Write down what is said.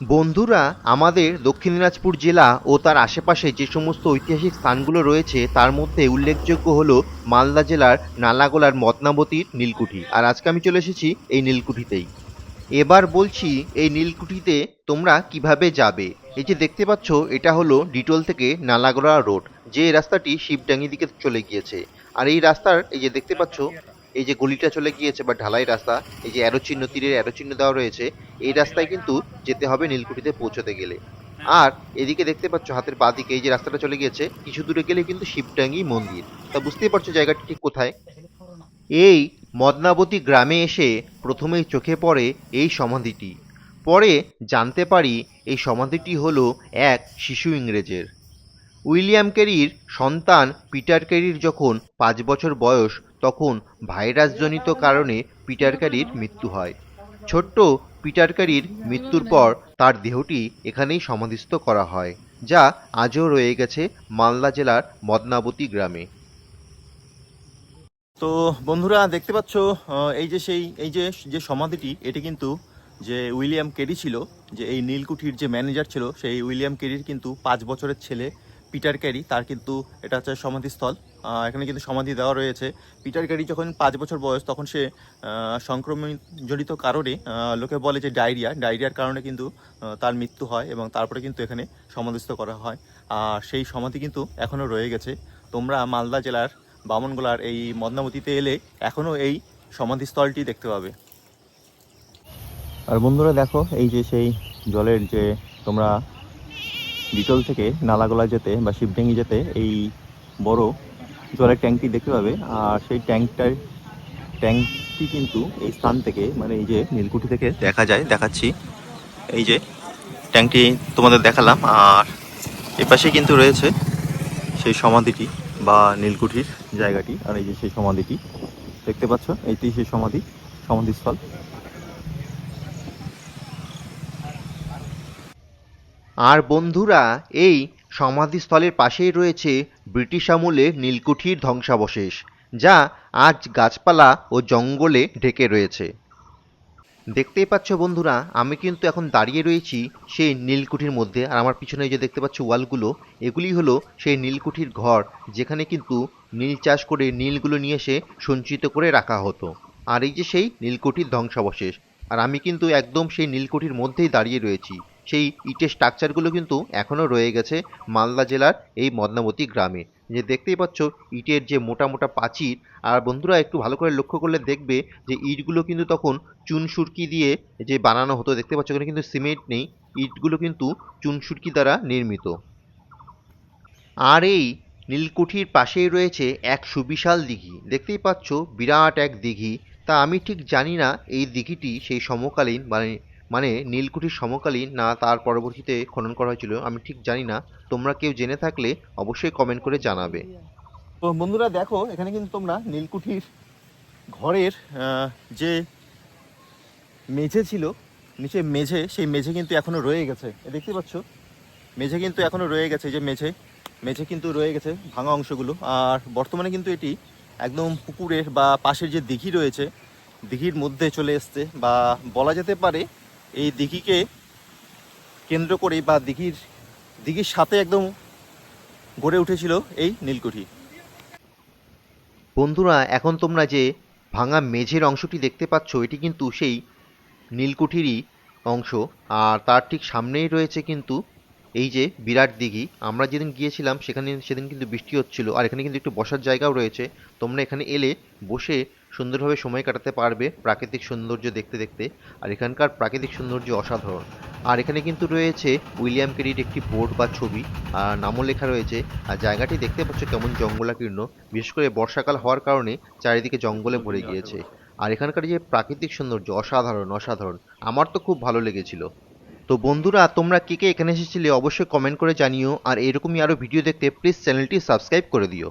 বন্ধুরা, আমাদের দক্ষিণ দিনাজপুর জেলা ও তার আশেপাশে যে সমস্ত ঐতিহাসিক স্থানগুলো রয়েছে, তার মধ্যে উল্লেখযোগ্য হলো মালদা জেলার নালাগোলার মদনাবতীর নীলকুঠি। আর আজকে আমি চলে এসেছি এই নীলকুঠিতেই। এবার বলছি, এই নীলকুঠিতে তোমরা কীভাবে যাবে? এই যে দেখতে পাচ্ছ, এটা হলো ডিটোল থেকে নালাগোলা রোড, যে রাস্তাটি শিবডাঙ্গি দিকে চলে গিয়েছে। আর এই রাস্তার, এই যে দেখতে পাচ্ছ এই যে গলিটা চলে গিয়েছে বা ঢালাই রাস্তা, এই যে অ্যারো চিহ্ন তীরের অ্যারো চিহ্ন দেওয়া রয়েছে, এই রাস্তায় কিন্তু যেতে হবে নীলকুঠিতে পৌঁছতে গেলে। আর এদিকে দেখতে পাচ্ছ হাতের বাঁ দিকে এই যে রাস্তাটা চলে গিয়েছে, কিছু দূরে গেলে কিন্তু শিবডাঙ্গি মন্দির। তা বুঝতেই পারছ জায়গাটি ঠিক কোথায়? এই মদনাবতী গ্রামে এসে প্রথমেই চোখে পড়ে এই সমাধিটি। পরে জানতে পারি এই সমাধিটি হলো এক শিশু ইংরেজের। উইলিয়াম কেরির সন্তান পিটার কেরির যখন পাঁচ বছর বয়স, তখন ভাইরাসজনিত কারণে পিটার ক্যারির মৃত্যু হয়। ছোট্ট পিটার ক্যারির মৃত্যুর পর তার দেহটি এখানেই সমাধিস্থ করা হয়, যা আজও রয়ে গেছে মালদা জেলার মদনাবতী গ্রামে। তো বন্ধুরা, দেখতে পাচ্ছ এই যে সেই, এই যে যে সমাধিটি, এটি কিন্তু যে উইলিয়াম কেরি ছিল, যে এই নীলকুঠির যে ম্যানেজার ছিল, সেই উইলিয়াম কেরির কিন্তু পাঁচ বছরের ছেলে পিটার ক্যারি তার কিন্তু এটা হচ্ছে সমাধিস্থল। এখানে কিন্তু সমাধি দেওয়া রয়েছে। পিটার ক্যারি যখন পাঁচ বছর বয়স তখন সে আহ, সংক্রমণজনিত কারণে লোকে বলে যে ডায়রিয়া। ডায়রিয়ার কারণে কিন্তু তার মৃত্যু হয় এবং তারপরে কিন্তু এখানে সমাধিস্থ করা হয়। আর সেই সমাধি কিন্তু এখনও রয়ে গেছে। তোমরা মালদা জেলার বামনগোলার এই মদনাবতীতে এলে এখনও এই সমাধিস্থলটি দেখতে পাবে। আর বন্ধুরা দেখো এই যে সেই জলের যে তোমরা বিটল থেকে নালাগোলা যেতে বা শিবডেঙ্গি যেতে এই বড় জলের ট্যাঙ্কটি দেখতে পাবে। আর সেই ট্যাঙ্কটার, ট্যাঙ্কটি কিন্তু এই স্থান থেকে মানে এই যে নীলকুঠি থেকে দেখা যায়, দেখাচ্ছি। এই যে ট্যাঙ্কটি তোমাদের দেখালাম, আর এপাশে কিন্তু রয়েছে সেই সমাধিটি বা নীলকুঠির জায়গাটি। আর এই যে সেই সমাধিটি, দেখতে পাচ্ছ? এইটি সেই সমাধি, সমাধিস্থল। আর বন্ধুরা, এই সমাধিস্থলের পাশেই রয়েছে ব্রিটিশ আমলে নীলকুঠির ধ্বংসাবশেষ, যা আজ গাছপালা ও জঙ্গলে ঢেকে রয়েছে। দেখতেই পাচ্ছ বন্ধুরা, আমি কিন্তু এখন দাঁড়িয়ে রয়েছি সেই নীলকুঠির মধ্যে। আর আমার পিছনে যে দেখতে পাচ্ছ ওয়ালগুলো, এগুলি হলো সেই নীলকুঠির ঘর, যেখানে কিন্তু নীল চাষ করে নীলগুলো নিয়ে এসে সঞ্চিত করে রাখা হতো। আর এই যে সেই নীলকুঠির ধ্বংসাবশেষ, আর আমি কিন্তু একদম সেই নীলকুঠির মধ্যেই দাঁড়িয়ে রয়েছি। সেই ইটের স্ট্রাকচারগুলো কিন্তু এখনও রয়ে গেছে মালদা জেলার এই মদনাবতী গ্রামে। যে দেখতেই পাচ্ছ, ইটের যে মোটা মোটা প্রাচীর আর বন্ধুরা একটু ভালো করে লক্ষ্য করলে দেখবে যে ইটগুলো কিন্তু তখন চুন সুরকি দিয়ে যে বানানো হতো, দেখতে পাচ্ছ এখানে কিন্তু সিমেন্ট নেই, ইটগুলো কিন্তু চুন সুরকি দ্বারা নির্মিত। আর এই নীলকুঠির পাশেই রয়েছে এক সুবিশাল দিঘি। দেখতেই পাচ্ছ, বিরাট এক দিঘি। তা আমি ঠিক জানি না এই দিঘিটি সেই সমকালীন মানে মানে নীলকুঠির সমকালীন না তার পরবর্তীতে খনন করা হয়েছিল, আমি ঠিক জানি না। তোমরা কেউ জেনে থাকলে অবশ্যই কমেন্ট করে জানাবে। তো বন্ধুরা দেখো, এখানে কিন্তু তোমরা নীলকুঠির ঘরের যে মেঝে ছিল, নিচে মেঝে, সেই মেঝে কিন্তু এখনও রয়ে গেছে। দেখতে পাচ্ছ? মেঝে কিন্তু এখনও রয়ে গেছে যে মেঝে মেঝে কিন্তু রয়ে গেছে, ভাঙা অংশগুলো। আর বর্তমানে কিন্তু এটি একদম পুকুরের বা পাশের যে দিঘি রয়েছে, দিঘির মধ্যে চলে এসছে বা বলা যেতে পারে এই দিঘিকে কেন্দ্র করে বা দিঘির দিঘির সাথে একদম গড়ে উঠেছিল এই নীলকুঠি। বন্ধুরা, এখন তোমরা যে ভাঙা মেঝের অংশটি দেখতে পাচ্ছ, এটি কিন্তু সেই নীলকুঠিরই অংশ। আর তার ঠিক সামনেই রয়েছে কিন্তু এই যে বিরাট দিঘি। আমরা যেদিন গিয়েছিলাম, সেখানে সেদিন কিন্তু বৃষ্টি হচ্ছিল। আর এখানে কিন্তু একটু বসার জায়গাও রয়েছে। তোমরা এখানে এলে বসে সুন্দরভাবে সময় কাটাতে পারবে প্রাকৃতিক সৌন্দর্য দেখতে দেখতে, আর এখানকার প্রাকৃতিক সৌন্দর্য অসাধারণ। আর এখানে কিন্তু রয়েছে উইলিয়াম কেরির একটি বোর্ড বা ছবি আর নামও লেখা রয়েছে। আর জায়গাটি দেখতে পাচ্ছ কেমন জঙ্গলাকীর্ণ, বিশেষ করে বর্ষাকাল হওয়ার কারণে চারিদিকে জঙ্গলে ভরে গিয়েছে। আর এখানকার যে প্রাকৃতিক সৌন্দর্য অসাধারণ অসাধারণ, আমার তো খুব ভালো লেগেছিল। তো বন্ধুরা, তোমরা কে কে এখানে এসেছিলে অবশ্যই কমেন্ট করে জানিও, আর এরকমই আরও ভিডিও দেখতে প্লিজ চ্যানেলটি সাবস্ক্রাইব করে দিও।